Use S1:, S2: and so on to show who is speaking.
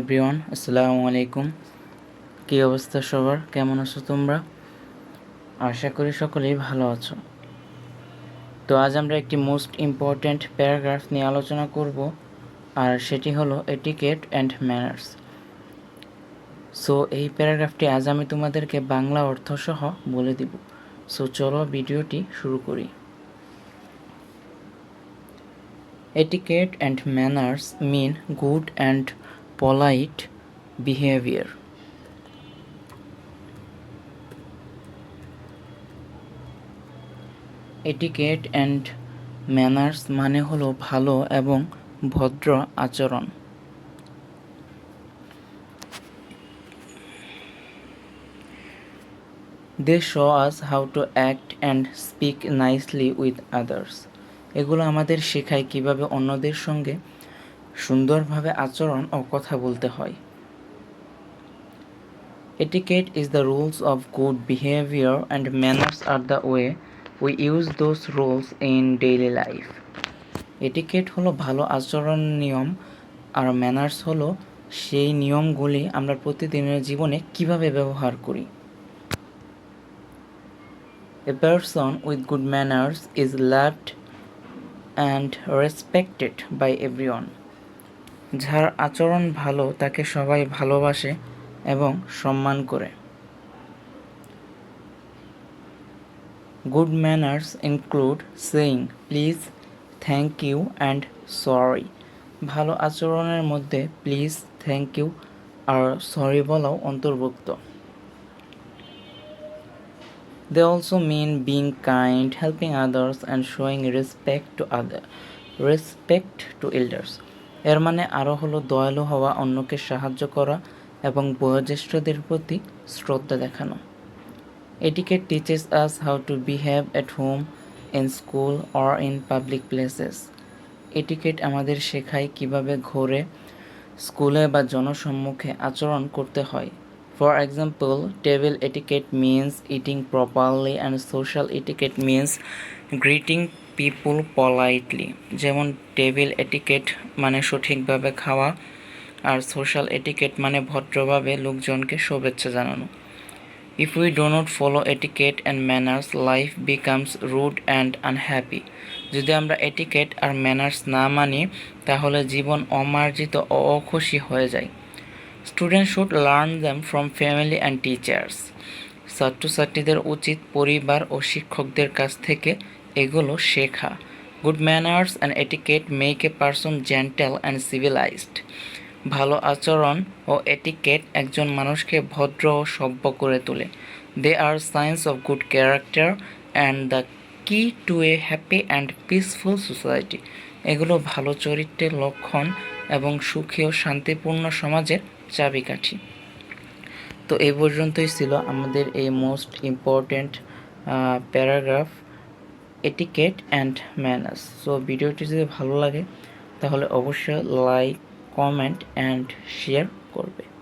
S1: Everyone আসসালামু আলাইকুম। কী অবস্থা সবার? কেমন আছো তোমরা? আশা করি সকলেই ভালো আছো। তো আজ আমরা একটি মোস্ট ইম্পর্ট্যান্ট প্যারাগ্রাফ নিয়ে আলোচনা করব, আর সেটি হলো এটিকেট অ্যান্ড ম্যানার্স সো এই প্যারাগ্রাফটি আজ আমি তোমাদেরকে বাংলা অর্থ সহ বলে দিব। সো চলো ভিডিওটি শুরু করি। Etiquette and manners mean good and polite behavior. Etiquette and manners মানে হলো ভালো এবং ভদ্র আচরণ they show us how to act and speak nicely with others এগুলো আমাদের শেখায় কীভাবে অন্যদের সঙ্গে সুন্দরভাবে আচরণ ও কথা বলতে হয় Etiquette is the rules of good behavior and manners are the way we use those rules in daily life. Etiquette হলো ভালো আচরণ নিয়ম আর ম্যানার্স হলো সেই নিয়মগুলি আমরা প্রতিদিনের জীবনে কীভাবে ব্যবহার করি A person with good manners is loved and respected by everyone. যার আচরণ ভালো তাকে সবাই ভালোবাসে এবং সম্মান করে। Good manners include saying, please thank you and sorry. ভালো আচরণের মধ্যে প্লিজ থ্যাংক ইউ আর সরি বলাও অন্তর্ভুক্ত। They also mean being kind helping others and showing respect to other respect to elders এর মানে আরও হলো দয়ালু হওয়া, অন্যকে সাহায্য করা এবং বয়োজ্যেষ্ঠদের প্রতি শ্রদ্ধা দেখানো। Etiquette teaches us how to behave at home in school or in public places etiquette আমাদের শেখায় কীভাবে ঘরে, স্কুলে বা জনসম্মুখে আচরণ করতে হয়। For example table etiquette means eating properly and social etiquette means greeting people politely যেমন টেবিল এটিকেট মানে সঠিকভাবে খাওয়া আর সোশ্যাল এটিকেট মানে ভদ্রভাবে লোকজনকে শুভেচ্ছা জানানো। If we do not follow etiquette and manners life becomes rude and unhappy যদি আমরা এটিকেট আর ম্যানার্স না মানি, তাহলে জীবন অমার্জিত ও অখুশি হয়ে যায়। Student should learn them from family and teachers ছাত্রছাত্রীদের উচিত পরিবার ও শিক্ষকদের কাছ থেকে এগুলো শেখা। Good manners and etiquette make a person gentle and civilised ভালো আচরণ ও এটিকেট একজন মানুষকে ভদ্র ও সভ্য করে তোলে। They are science of good character and the key to a happy and peaceful society এগুলো ভালো চরিত্রের লক্ষণ এবং সুখী ও শান্তিপূর্ণ সমাজের চাবিকাঠি। তো এই পর্যন্তই ছিল আমাদের এই most important paragraph etiquette and manners so ভিডিওটি যদি ভালো লাগে, তাহলে অবশ্যই লাইক কমেন্ট অ্যান্ড শেয়ার করবে।